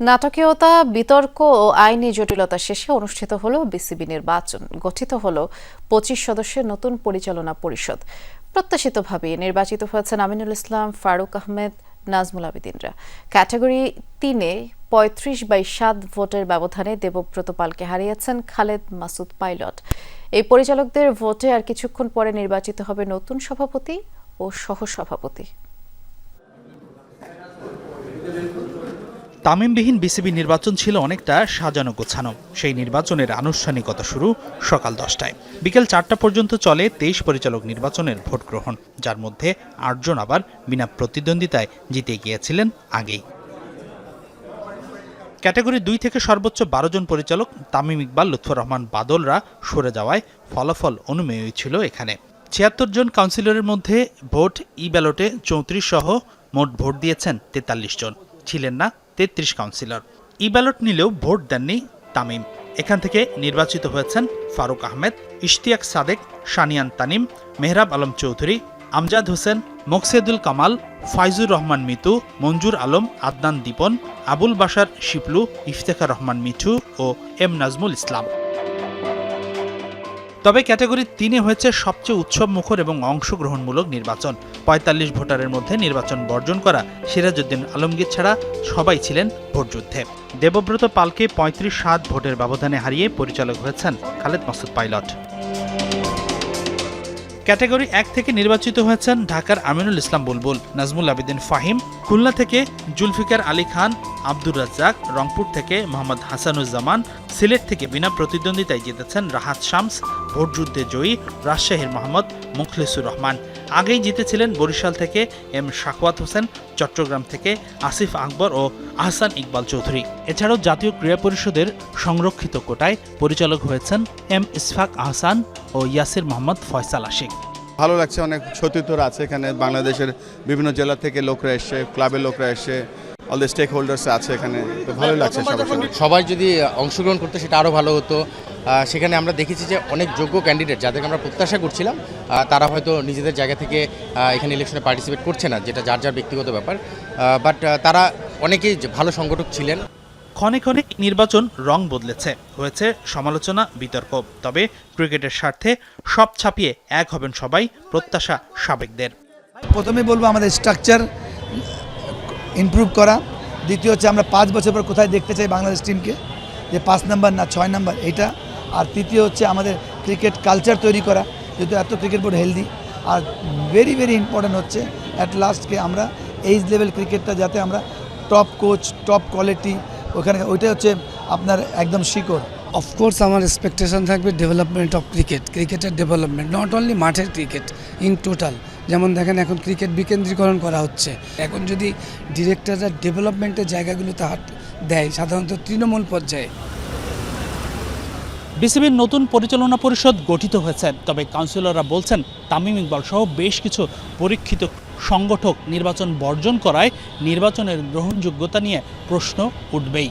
নাটকীয়তা, বিতর্ক ও আইনি জটিলতা শেষে অনুষ্ঠিত হল বিসিবি নির্বাচন। গঠিত হল পঁচিশ সদস্যের নতুন পরিচালনা পরিষদ। প্রত্যাশিতভাবে নির্বাচিত হয়েছেন আমিনুল ইসলাম, ফারুক আহমেদ, নাজমুল আবেদিনরা। ক্যাটাগরি তিনে পঁয়ত্রিশ বাই সাত ভোটের ব্যবধানে দেবব্রত পালকে হারিয়েছেন খালেদ মাসুদ পাইলট। এই পরিচালকদের ভোটে আর কিছুক্ষণ পরে নির্বাচিত হবে নতুন সভাপতি ও সহসভাপতি। তামিমবিহীন বিসিবি নির্বাচন ছিল অনেকটা সাজানো গোছানো। সেই নির্বাচনের আনুষ্ঠানিকতা শুরু সকাল দশটায়। বিকেল চারটা পর্যন্ত চলে তেইশ পরিচালক নির্বাচনের ভোট গ্রহণ, যার মধ্যে আটজন আবার বিনা প্রতিদ্বন্দ্বিতায় জিতে গিয়েছিলেন আগেই। ক্যাটাগরি দুই থেকে সর্বোচ্চ বারো জন পরিচালক তামিম ইকবাল, লুৎফর রহমান বাদলরা সরে যাওয়ায় ফলাফল অনুমেয়ই ছিল এখানে। ছিয়াত্তর জন কাউন্সিলরের মধ্যে ভোট ই ব্যালটে চৌত্রিশ সহ মোট ভোট দিয়েছেন তেতাল্লিশ জন। ছিলেন না তেত্রিশ কাউন্সিলর। ই ব্যালট নিলেও ভোট দেননি তামিম। এখান থেকে নির্বাচিত হয়েছেন ফারুক আহমেদ, ইশতিয়াক সাদেক সানিয়ান তানিম, মেহরাব আলম চৌধুরী, আমজাদ হোসেন, মোকসেদুল কামাল, ফাইজুর রহমান মিতু, মঞ্জুর আলম, আদনান দীপন, আবুল বাসার শিপলু, ইফতেখার রহমান মিঠু ও এম নাজমুল ইসলাম। তবে ক্যাটাগরি তিনে হয়েছে সবচেয়ে উৎসব মুখর এবং অংশগ্রহণমূলক নির্বাচন। পঁয়তাল্লিশ ভোটারের মধ্যে নির্বাচন বর্জন করা সিরাজউদ্দিন আলমগীর ছাড়া সবাই ছিলেন ভোটযুদ্ধে। দেবব্রত পালকে পঁয়ত্রিশ সাত ভোটের ব্যবধানে হারিয়ে পরিচালক হয়েছেন খালেদ মাসুদ পাইলট। ক্যাটাগরি এক থেকে নির্বাচিত হয়েছেন ঢাকার আমিনুল ইসলাম বুলবুল, নাজমুল আবেদিন ফাহিম, খুলনা থেকে জুলফিকার আলী খান আব্দুর রাজ্জাক, রংপুর থেকে মোহাম্মদ হাসানুজ্জামান, সিলেট থেকে বিনা প্রতিদ্বন্দ্বিতায় জিতেছেন রাহাত শামস, ভোটযুদ্ধে জয়ী রাজশাহীর মোহাম্মদ মুখলিসুর রহমান। আগেই জিতেছিলেন বরিশাল থেকে এম শাকওয়াত হোসেন, চট্টগ্রাম থেকে আসিফ আকবর ও আহসান ইকবাল চৌধুরী। এছাড়াও জাতীয় ক্রীড়া পরিষদের সংরক্ষিত কোটায় পরিচালক হয়েছেন এম ইসফাক আহসান ও ইয়াসির মোহাম্মদ ফয়সাল আশিক। ভালো লাগছে, অনেক সতীর্থরা আছে এখানে। বাংলাদেশের বিভিন্ন জেলা থেকে লোকরা এসছে ক্লাবের লোকরা এসছে অল দ্য স্টেক হোল্ডার্স আছে এখানে তো ভালো লাগছে সবাই যদি অংশগ্রহণ করতে সেটা আরও ভালো হতো। সেখানে আমরা দেখেছি যে অনেক যোগ্য ক্যান্ডিডেট যাদেরকে আমরা প্রত্যাশা করছিলাম তারা হয়তো নিজেদের জায়গা থেকে এখানে ইলেকশনে পার্টিসিপেট করছে না যেটা যার যার ব্যক্তিগত ব্যাপার। বাট তারা অনেকেই ভালো সংগঠক ছিলেন। ক্ষণে ক্ষণে নির্বাচন রং বদলেছে হয়েছে সমালোচনা বিতর্ক। তবে ক্রিকেটের স্বার্থে সব ছাপিয়ে এক হবেন সবাই প্রত্যাশা সাবেকদের। প্রথমে বলব আমাদের স্ট্রাকচার ইমপ্রুভ করা। দ্বিতীয় হচ্ছে আমরা পাঁচ বছর পর কোথায় দেখতে চাই বাংলাদেশ টিমকে যে পাঁচ নাম্বার না ছয় নাম্বার এটা। আর তৃতীয় হচ্ছে আমাদের ক্রিকেট কালচার তৈরি করা, যেহেতু এত ক্রিকেট বোর্ড হেলদি আর ভেরি ভেরি ইম্পর্ট্যান্ট হচ্ছে অ্যাট লাস্টকে আমরা এইজ লেভেল ক্রিকেটটা যাতে আমরা টপ কোচ টপ কোয়ালিটি ওখানে ওইটা হচ্ছে আপনার একদম শিকড়। অফকোর্স আমার এক্সপেকটেশন থাকবে ডেভেলপমেন্ট অফ ক্রিকেট ক্রিকেটের ডেভেলপমেন্ট নট অনলি মাঠের ক্রিকেট ইন টোটাল যেমন দেখেন, এখন ক্রিকেট বিকেন্দ্রীকরণ করা হচ্ছে। এখন যদি ডিরেক্টররা ডেভেলপমেন্টের জায়গাগুলোতে হাত দেয়, সাধারণত তৃণমূল পর্যায়ে। বিসিবির নতুন পরিচালনা পরিষদ গঠিত হয়েছে। তবে কাউন্সিলররা বলছেন, তামিম ইকবাল সহ বেশ কিছু পরীক্ষিত সংগঠক নির্বাচন বর্জন করায় নির্বাচনের গ্রহণযোগ্যতা নিয়ে প্রশ্ন উঠবেই।